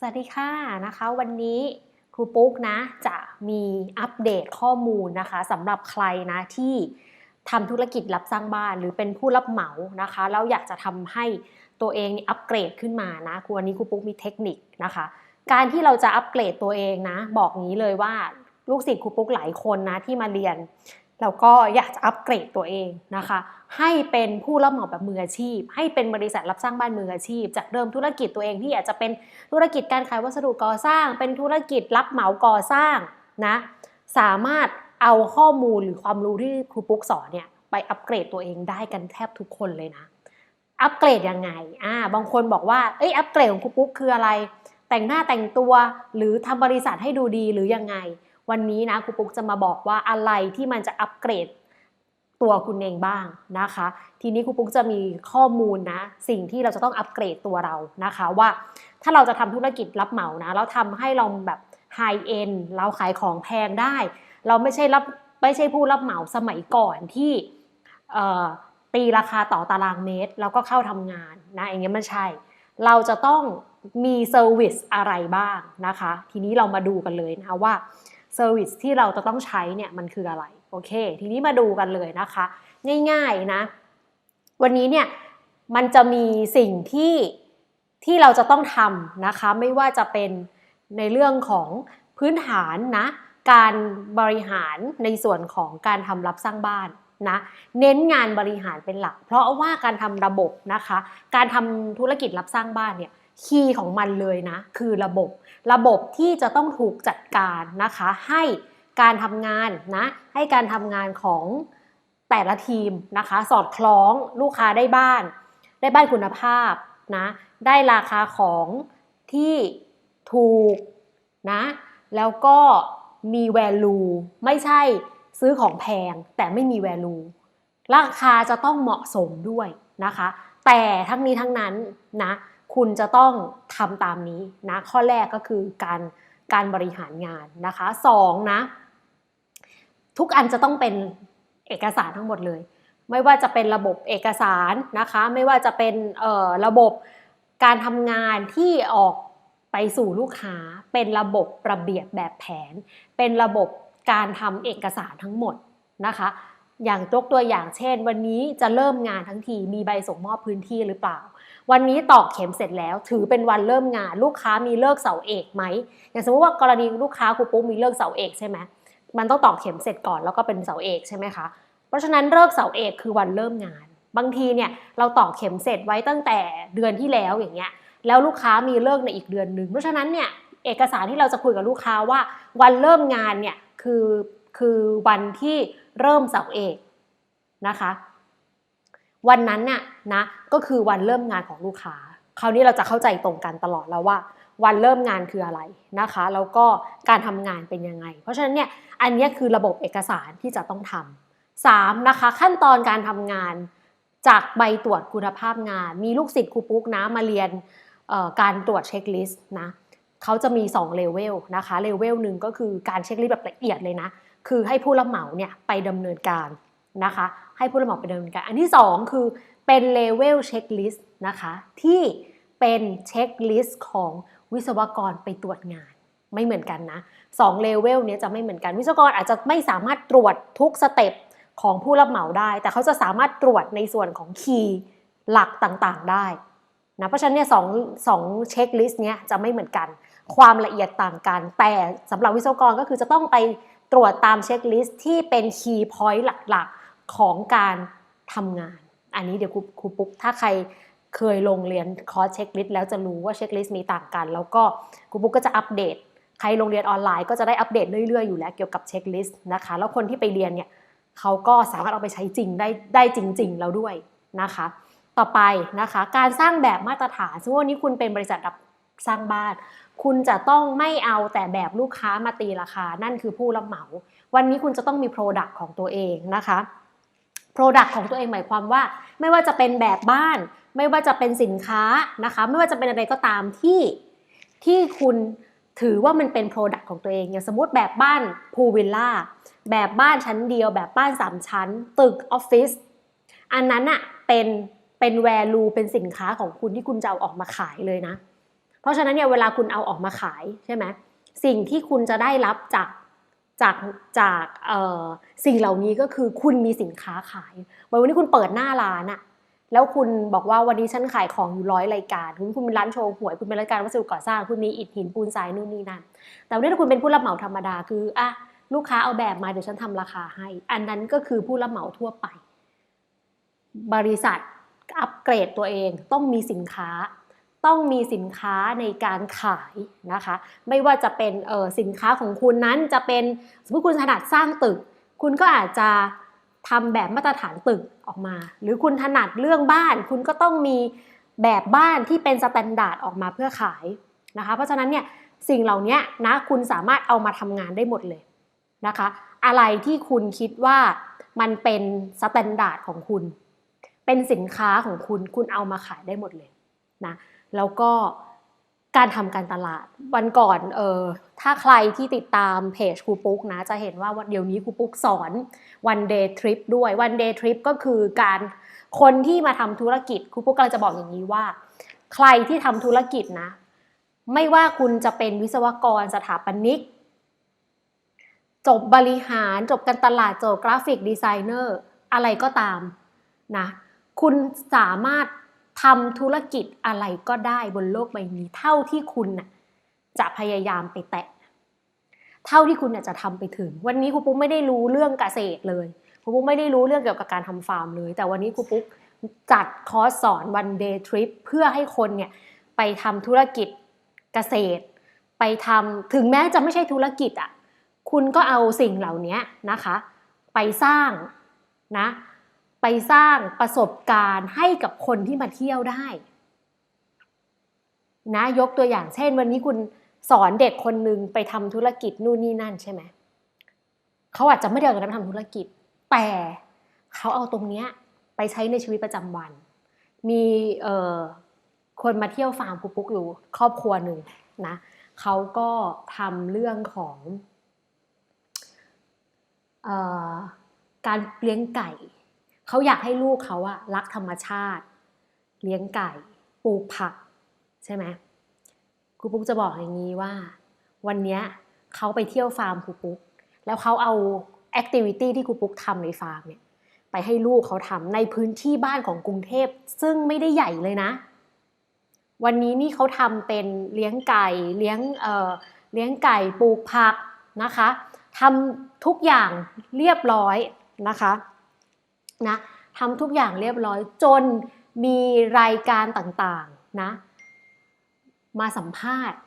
สวัสดีค่ะนะคะ วันนี้ครูปุ๊กนะจะมีอัปเดตข้อมูลนะคะสำหรับใครนะที่ทำธุรกิจรับสร้างบ้านหรือเป็นผู้รับเหมานะคะแล้วอยากจะทำให้ตัวเองอัปเกรดขึ้นมานะครูวันนี้ครูปุ๊กมีเทคนิคนะคะ การที่เราจะอัปเกรดตัวเองนะ บอกงี้เลยว่าลูกศิษย์ครูปุ๊กหลายคนนะที่มาเรียน แล้วก็อยากจะอัปเกรดตัวเองนะคะ ให้เป็นผู้รับเหมาแบบมืออาชีพ ให้เป็นบริษัทรับสร้างบ้านมืออาชีพ จากเดิมธุรกิจตัวเองที่อาจจะเป็นธุรกิจการขายวัสดุก่อสร้าง เป็นธุรกิจรับเหมาก่อสร้างนะสามารถเอาข้อมูลหรือความรู้ที่ครูปุ๊กสอนเนี่ยไปอัปเกรดตัวเองได้กันแทบทุกคนเลยนะอัปเกรดยังไงอ่าบางคนบอกว่าเอ้ยอัปเกรดของครูปุ๊กคืออะไร แต่งหน้าแต่งตัวหรือทำบริษัทให้ดูดีหรือยังไง วันนี้นะครูปุ๊กจะมาบอกว่าอะไรที่มันจะอัปเกรดตัวคุณเองบ้างนะคะ ทีนี้ครูปุ๊กจะมีข้อมูลนะ สิ่งที่เราจะต้องอัปเกรดตัวเรานะคะ ว่าถ้าเราจะทำธุรกิจรับเหมานะแล้วทำให้เราแบบไฮเอ็นเราขายของแพงได้ เราไม่ใช่รับไม่ใช่ผู้รับเหมาสมัยก่อนที่ตีราคาต่อตารางเมตร แล้วก็เข้าทำงานนะอย่างเงี้ยมันใช่ เราจะต้องมีเซอร์วิสอะไรบ้างนะคะ ทีนี้เรามาดูกันเลยนะว่า เซอร์วิสที่เราจะต้องใช้เนี่ยมันคืออะไรโอเค ทีนี้มาดูกันเลยนะคะ ง่ายๆนะ วันนี้เนี่ยมันจะมีสิ่งที่ที่เราจะต้องทำนะคะ ไม่ว่าจะเป็นในเรื่องของพื้นฐานนะ การบริหารในส่วนของการทำรับสร้างบ้านนะเน้นงานบริหารเป็นหลัก เพราะว่าการทำระบบนะคะ การทำธุรกิจรับสร้างบ้านเนี่ย คีย์ของมันเลยนะ คือระบบ ระบบที่จะต้องถูกจัดการนะคะ ให้การทำงานนะ ให้การทำงานของแต่ละทีมนะคะ สอดคล้องลูกค้าได้บ้าน ได้บ้านคุณภาพนะ ได้ราคาของที่ถูกนะ แล้วก็มี value ไม่ใช่ซื้อของแพงแต่ไม่มี value ราคาจะต้องเหมาะสมด้วยนะคะ แต่ทั้งนี้ทั้งนั้นนะ คุณจะต้องทำตามนี้นะข้อแรกก็คือการการบริหารงานนะคะสองนะทุกอันจะต้องเป็นเอกสารทั้งหมดเลย ไม่ว่าจะเป็นระบบเอกสารนะคะ ไม่ว่าจะเป็นออระบบการทำงานที่ออกไปสู่ลูกค้า เป็นระบบระเบียบแบบแผน เป็นระบบการทำเอกสารทั้งหมดนะคะ อย่างยกตัวอย่างเช่น วันนี้จะเริ่มงานทั้งทีมีใบส่งมอบพื้นที่หรือเปล่า วันนี้ตอกเข็มเสร็จแล้ว ถือเป็นวันเริ่มงาน ลูกค้ามีเลิกเสาเอกไหมอย่างสมมติว่ากรณีลูกค้าครูปุ๊กมีเลิกเสาเอกใช่ไหมมันต้องตอกเข็มเสร็จก่อนแล้วก็เป็นเสาเอกใช่ไหมคะเพราะฉะนั้นเลิกเสาเอกคือวันเริ่มงาน บางทีเนี่ยเราตอกเข็มเสร็จไว้ตั้งแต่เดือนที่แล้วอย่างเงี้ยแล้วลูกค้ามีเลิกในอีกเดือนหนึ่งเพราะฉะนั้นเนี่ยเอกสารที่เราจะคุยกับลูกค้าว่าวันเริ่มงานเนี่ยคือคือวันที่เริ่มเสาเอกนะคะ วันนั้นน่ะนะก็คือวันเริ่มงานของลูกค้า คราวนี้เราจะเข้าใจตรงกันตลอดแล้วว่า วันเริ่มงานคืออะไรนะคะ แล้วก็การทำงานเป็นยังไง เพราะฉะนั้นเนี่ยอันนี้คือระบบเอกสารที่จะต้องทำสามนะคะ ขั้นตอนการทำงานจากใบตรวจคุณภาพงาน มีลูกศิษย์ครูปุ๊กนะมาเรียนการตรวจเช็คลิสต์นะเขาจะมี2เลเวลนะคะเลเวลหนึ่งก็คือการเช็คลิสต์แบบละเอียดเลยนะ คือให้ผู้รับเหมาเนี่ยไปดำเนินการ นะคะ ให้ผู้รับเหมาไปดำเนินการ อันที่ 2 คือเป็นเลเวลเช็คลิสต์นะคะที่เป็นเช็คลิสต์ของวิศวกรไปตรวจงาน ไม่เหมือนกันนะสองเลเวลนี้จะไม่เหมือนกัน วิศวกรอาจจะไม่สามารถตรวจทุกสเต็ปของผู้รับเหมาได้ แต่เขาจะสามารถตรวจในส่วนของคีย์หลักต่างๆได้นะเพราะฉะนั้นเนี่ยสองสองเช็คลิสต์เนี้ยจะไม่เหมือนกัน ความละเอียดต่างกัน แต่สำหรับวิศวกรก็คือจะต้องไปตรวจตามเช็คลิสต์ที่เป็นคีย์พอยต์หลักๆ ของการทำงาน อันนี้เดี๋ยวครูปุ๊กถ้าใครเคยลงเรียนคอร์สเช็คลิสต์แล้วจะรู้ว่าเช็คลิสต์มีต่างกัน แล้วก็ครูปุ๊กก็จะอัปเดต ใครลงเรียนออนไลน์ก็จะได้อัปเดตเรื่อยๆอยู่แล้วเกี่ยวกับเช็คลิสต์นะคะ แล้วคนที่ไปเรียนเนี่ยเขาก็สามารถเอาไปใช้จริงได้ได้จริง ๆ แล้วด้วยนะคะ ต่อไปนะคะการสร้างแบบมาตรฐานสมมติวันนี้คุณเป็นบริษัทรับสร้างบ้าน คุณจะต้องไม่เอาแต่แบบลูกค้ามาตีราคา นั่นคือผู้รับเหมา วันนี้คุณจะต้องมี Product ของตัวเองนะคะ Product ของตัวเองหมายความว่า ไม่ว่าจะเป็นแบบบ้าน ไม่ว่าจะเป็นสินค้านะคะ ไม่ว่าจะเป็นอะไรก็ตามที่ที่คุณถือว่ามันเป็น Product ของตัวเองอย่างสมมติแบบบ้านพูวิลล่าแบบบ้านชั้นเดียว แบบบ้าน 3 ชั้น ตึกออฟฟิศอันนั้นอะเป็นเป็น value เป็นสินค้าของคุณที่คุณจะเอาออกมาขายเลยนะ เพราะราะฉะนั้นเนี่ยเวลาคุณเอาออกมาขายใช่ไหมสิ่งที่คุณจะได้รับจาก จากจากสิ่งเหล่านี้ก็คือคุณมีสินค้าขายวันนี้คุณเปิดหน้าร้านอะแล้วคุณบอกว่าวันนี้ฉันขายของอยู่ร้อยรายการ คุณคุณเป็นร้านโชว์หวย คุณเป็นรายการวัสดุก่อสร้าง คุณมีอิฐหินปูนทรายนู่นนี่นั่น แต่วันนี้ถ้าคุณเป็นผู้รับเหมาธรรมดาคืออะลูกค้าเอาแบบมาเดี๋ยวฉันทำราคาให้ อันนั้นก็คือผู้รับเหมาทั่วไป บริษัทอัปเกรดตัวเองต้องมีสินค้า ต้องมีสินค้าในการขายนะคะ ไม่ว่าจะเป็นออสินค้าของคุณนั้นจะเป็นสมมติคุณถนัดสร้างตึก คุณก็อาจจะทำแบบมาตรฐานตึกออกมา หรือคุณถนัดเรื่องบ้าน คุณก็ต้องมีแบบบ้านที่เป็นสแตนดาร์ดออกมาเพื่อขายนะคะ เพราะฉะนั้นเนี่ยสิ่งเหล่านี้นะคุณสามารถเอามาทำงานได้หมดเลยนะคะ อะไรที่คุณคิดว่ามันเป็นสแตนดาร์ดของคุณ เป็นสินค้าของคุณ คุณเอามาขายได้หมดเลยนะ แล้วก็การทำการตลาด วันก่อนเออถ้าใครที่ติดตามเพจครูปุ๊กนะ จะเห็นว่าเดี๋ยวนี้ครูปุ๊กสอน one day trip ด้วย one day trip ก็คือการคนที่มาทำธุรกิจครูปุ๊กกำลังจะบอกอย่างนี้ว่า ใครที่ทำธุรกิจนะ ไม่ว่าคุณจะเป็นวิศวกรสถาปนิก จบบริหารจบการตลาดจบกราฟิกดีไซเนอร์อะไรก็ตามนะ คุณสามารถ ทำธุรกิจอะไรก็ได้บนโลกใบนี้ เท่าที่คุณน่ะจะพยายามไปแตะ เท่าที่คุณน่ะจะทำไปถึง วันนี้ครูปุ๊กไม่ได้รู้เรื่องเกษตรเลยครูปุ๊กไม่ได้รู้เรื่องเกี่ยวกับการทำฟาร์มเลย แต่วันนี้ครูปุ๊กจัดคอร์สสอน one day trip เพื่อให้คนเนี่ยไปทำธุรกิจเกษตร ไปทำถึงแม้จะไม่ใช่ธุรกิจอะคุณก็เอาสิ่งเหล่านี้นะคะ ไปสร้างนะ ไปสร้างประสบการณ์ให้กับคนที่มาเที่ยวได้ นะยกตัวอย่างเช่น วันนี้คุณสอนเด็กคนหนึ่งไปทำธุรกิจนู่นนี่นั่นใช่ไหมเขาอาจจะไม่ได้เอาไปทำธุรกิจ แต่เขาเอาตรงเนี้ยไปใช้ในชีวิตประจำวัน มีเอ่อคนมาเที่ยวฟาร์มปุ๊กปุ๊กอยู่ครอบครัวหนึ่งนะเขาก็ทำเรื่องของเออการเลี้ยงไก่ เขาอยากให้ลูกเขาอะรักธรรมชาติ เลี้ยงไก่ปลูกผัก ใช่ไหมครูปุ๊กจะบอกอย่างนี้ว่า วันเนี้ยเขาไปเที่ยวฟาร์มครูปุ๊ก แล้วเขาเอาแอคทิวิตี้ที่ครูปุ๊กทำในฟาร์มเนี่ยไปให้ลูกเขาทำในพื้นที่บ้านของกรุงเทพ ซึ่งไม่ได้ใหญ่เลยนะ วันนี้นี่เขาทำเป็นเลี้ยงไก่เลี้ยงเอ่อเลี้ยงไก่ปลูกผักนะคะทำทุกอย่างเรียบร้อยนะคะ นะทำทุกอย่างเรียบร้อยจนมีรายการต่างๆนะมาสัมภาษณ์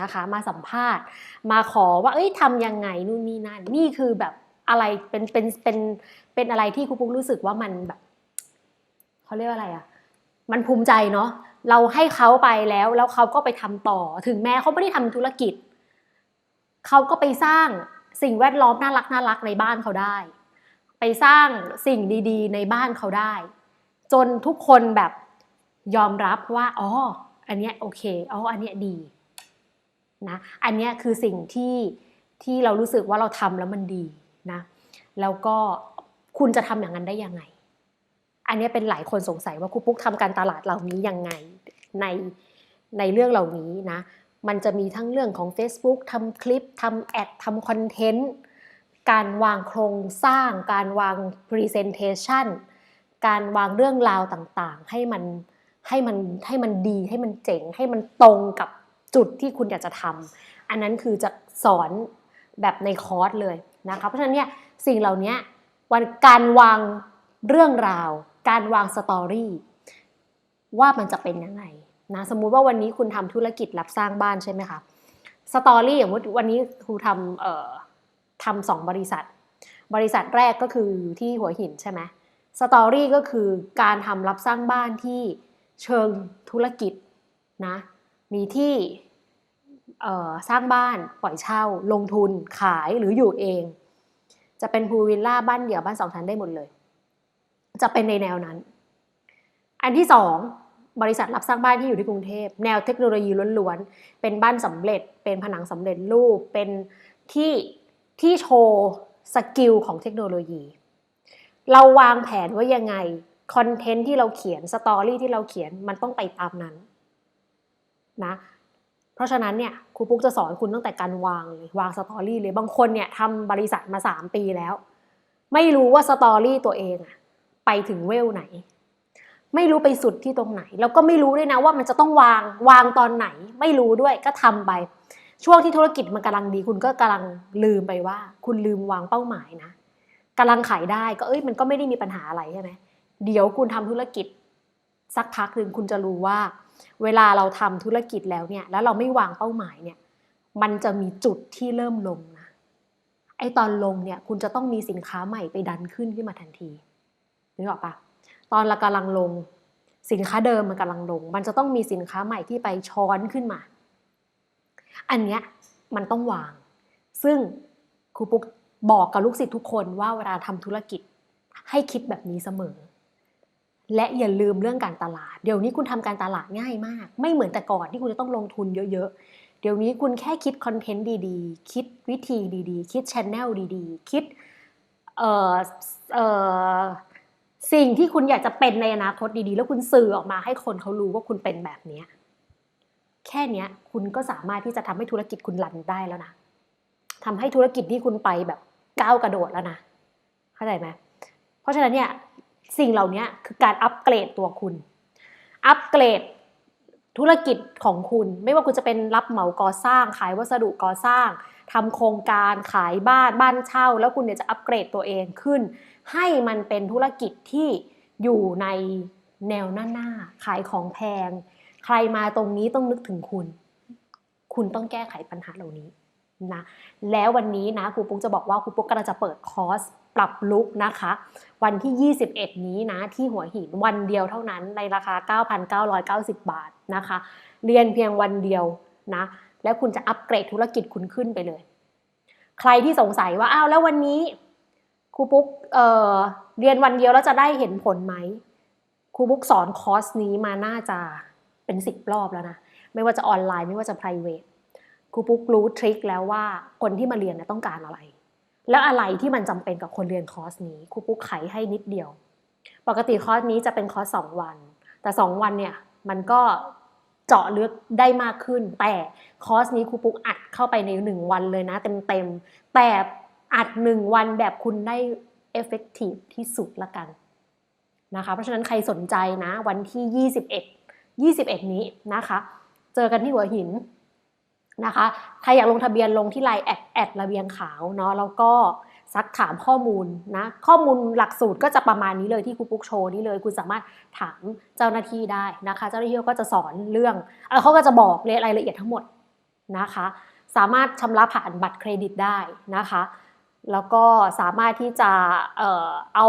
นะคะมาสัมภาษณ์ มาขอว่าเอ้ยทำยังไงนู่นนี่นั่นนี่คือแบบอะไรเป็นเป็นเป็นเป็นอะไรที่ครูปุ๊กรู้สึกว่ามันแบบเขาเรียกว่าอะไรอะมันภูมิใจเนาะเราให้เขาไปแล้วแล้วเขาก็ไปทำต่อ ถึงแม้เขาไม่ได้ทำธุรกิจ เขาก็ไปสร้างสิ่งแวดล้อมน่ารักน่ารักในบ้านเขาได้ ไปสร้างสิ่งดีๆ ในบ้านเขาได้ จนทุกคนแบบยอมรับว่าอ๋ออันเนี้ยโอเคอ๋ออันเนี้ยดีนะอันเนี้ยคือสิ่งที่ที่เรารู้สึกว่าเราทำแล้วมันดีนะแล้วก็คุณจะทำอย่างนั้นได้ยังไง อันนี้เป็นหลายคนสงสัยว่าครูปุ๊กทำการตลาดเหล่านี้ยังไงในในเรื่องเหล่านี้นะมันจะมีทั้งเรื่องของ Facebook ทำคลิปทำแอดทำคอนเทนต์ การวางโครงสร้าง การวาง Presentation การวางเรื่องราวต่างๆ ให้มันให้มันให้มันดีให้มันเจ๋ง ให้มันตรงกับจุดที่คุณอยากจะทำอันนั้นคือจะสอนแบบในคอร์สเลยนะคะเพราะฉะนั้นเนี่ยสิ่งเหล่านี้วันการวางเรื่องราว การวางสตอรี่ว่ามันจะเป็นยังไงนะสมมุติว่าวันนี้คุณทำธุรกิจรับสร้างบ้านใช่ไหมคะสตอรี่อย่างว่าวันนี้ครูทำเอ่อ ทำสองบริษัท บริษัทแรกก็คืออยู่ที่หัวหินใช่ไหมสตอรี่ก็คือการทำรับสร้างบ้านที่เชิงธุรกิจนะ มีที่สร้างบ้านปล่อยเช่า ลงทุนขายหรืออยู่เอง จะเป็นพูลวิลล่าบ้านเดี่ยวบ้านสองชั้นได้หมดเลย จะเป็นในแนวนั้น อันที่สองบริษัทรับสร้างบ้านที่อยู่ที่กรุงเทพ แนวเทคโนโลยีล้วนๆ เป็นบ้านสำเร็จ เป็นผนังสำเร็จรูป เป็นที่ ที่โชว์สกิลของเทคโนโลยี เราวางแผนว่ายังไง คอนเทนต์ที่เราเขียน สตอรี่ที่เราเขียนมันต้องไปตามนั้นนะเพราะฉะนั้นเนี่ยครูปุ๊กจะสอนคุณตั้งแต่การวางเลยวางสตอรี่เลยบางคนเนี่ยทำบริษัทมาสามปีแล้ว ไม่รู้ว่าสตอรี่ตัวเองอะไปถึงเวลไหน ไม่รู้ไปสุดที่ตรงไหน แล้วก็ไม่รู้ด้วยนะว่ามันจะต้องวางวางตอนไหน ไม่รู้ด้วยก็ทำไป ช่วงที่ธุรกิจมันกำลังดีคุณก็กำลังลืมไปว่า คุณลืมวางเป้าหมายนะกำลังขายได้ก็เอ้ยมันก็ไม่ได้มีปัญหาอะไรใช่ไหมเดี๋ยวคุณทำธุรกิจสักพักหนึ่งคุณจะรู้ว่า เวลาเราทำธุรกิจแล้วเนี่ย แล้วเราไม่วางเป้าหมายเนี่ย มันจะมีจุดที่เริ่มลงนะไอตอนลงเนี่ย คุณจะต้องมีสินค้าใหม่ไปดันขึ้นขึ้นมาทันทีนึกออกปะตอนเรากำลังลง สินค้าเดิมมันกำลังลง มันจะต้องมีสินค้าใหม่ที่ไปช้อนขึ้นมา อันเนี้ยมันต้องวาง ซึ่งครูปุ๊กบอกกับลูกศิษย์ทุกคนว่าเวลาทำธุรกิจให้คิดแบบนี้เสมอ และอย่าลืมเรื่องการตลาด เดี๋ยวนี้คุณทำการตลาดง่ายมาก ไม่เหมือนแต่ก่อนที่คุณจะต้องลงทุนเยอะๆ เดี๋ยวนี้คุณแค่คิดคอนเทนต์ดีๆ คิดวิธีดีๆ คิดชแนลดีๆ คิดเออเออสิ่งที่คุณอยากจะเป็นในอนาคตดีๆ แล้วคุณสื่อออกมาให้คนเขารู้ว่าคุณเป็นแบบนี้ แค่เนี้ยคุณก็สามารถที่จะทำให้ธุรกิจคุณรันได้แล้วนะทำให้ธุรกิจที่คุณไปแบบก้าวกระโดดแล้วนะ เข้าใจไหมเพราะฉะนั้นเนี่ยสิ่งเหล่านี้คือการอัปเกรดตัวคุณ อัปเกรดธุรกิจของคุณ ไม่ว่าคุณจะเป็นรับเหมาก่อสร้าง ขายวัสดุก่อสร้างทำโครงการขายบ้านบ้านเช่า แล้วคุณเนี่ยจะอัปเกรดตัวเองขึ้น ให้มันเป็นธุรกิจที่อยู่ในแนวหน้าหน้าขายของแพง ใครมาตรงนี้ต้องนึกถึงคุณ คุณต้องแก้ไขปัญหาเหล่านี้นะแล้ววันนี้นะครูปุ๊กจะบอกว่าครูปุ๊กกำลังจะเปิดคอร์สปรับลุกนะคะ วันที่ 21 นี้นะที่หัวหินวันเดียวเท่านั้นในราคา 9,990 บาทนะคะ เรียนเพียงวันเดียวนะแล้วคุณจะอัปเกรดธุรกิจคุณขึ้นไปเลย ใครที่สงสัยว่าอ้าวแล้ววันนี้ครูปุ๊กเเรียนวันเดียวแล้วจะได้เห็นผลไหมครูปุ๊กสอนคอร์สนี้มาน่าจะ เป็นสิบรอบแล้วนะ ไม่ว่าจะออนไลน์ไม่ว่าจะ private ครูปุ๊กรู้ทริคแล้วว่าคนที่มาเรียนนี่ยต้องการอะไร แล้วอะไรที่มันจำเป็นกับคนเรียนคอร์สนี้ครูปุ๊กไขให้นิดเดียว ปกติคอร์สนี้จะเป็นคอร์สสองวัน แต่สองวันเนี่ยมันก็เจาะลึกได้มากขึ้น แต่คอร์สนี้ครูปุ๊กอัดเข้าไปในหนึ่งวันเลยนะ เต็มๆแต่อัดหนึ่งวันแบบคุณได้เอฟเฟกตีฟที่สุดละกันนะคะเพราะฉะนั้นใครสนใจนะวันที่ 21 21 นี้นะคะ เจอกันที่หัวหินนะคะ ใครอยากลงทะเบียนลงที่ไลน์แอดแอดระเบียงขาวเนาะ แล้วก็ซักถามข้อมูลนะ ข้อมูลหลักสูตรก็จะประมาณนี้เลยที่ครูปุ๊กโชว์นี่เลย คุณสามารถถามเจ้าหน้าที่ได้นะคะ เจ้าหน้าที่ก็จะสอนเรื่องเอเขาก็จะบอกรายละเอียดทั้งหมดนะคะ สามารถชำระผ่านบัตรเครดิตได้นะคะ แล้วก็สามารถที่จะเออเอา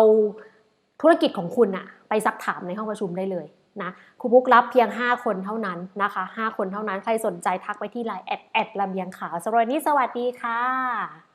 ธุรกิจของคุณอะไปซักถามในห้องประชุมได้เลย นะครูบุ๊กรับเพียง 5 คนเท่านั้นนะคะ 5 คนเท่านั้นใครสนใจทักไปที่ไลน์แอดแอดระเบียงขาวสำหรับวันนี้สวัสดีค่ะ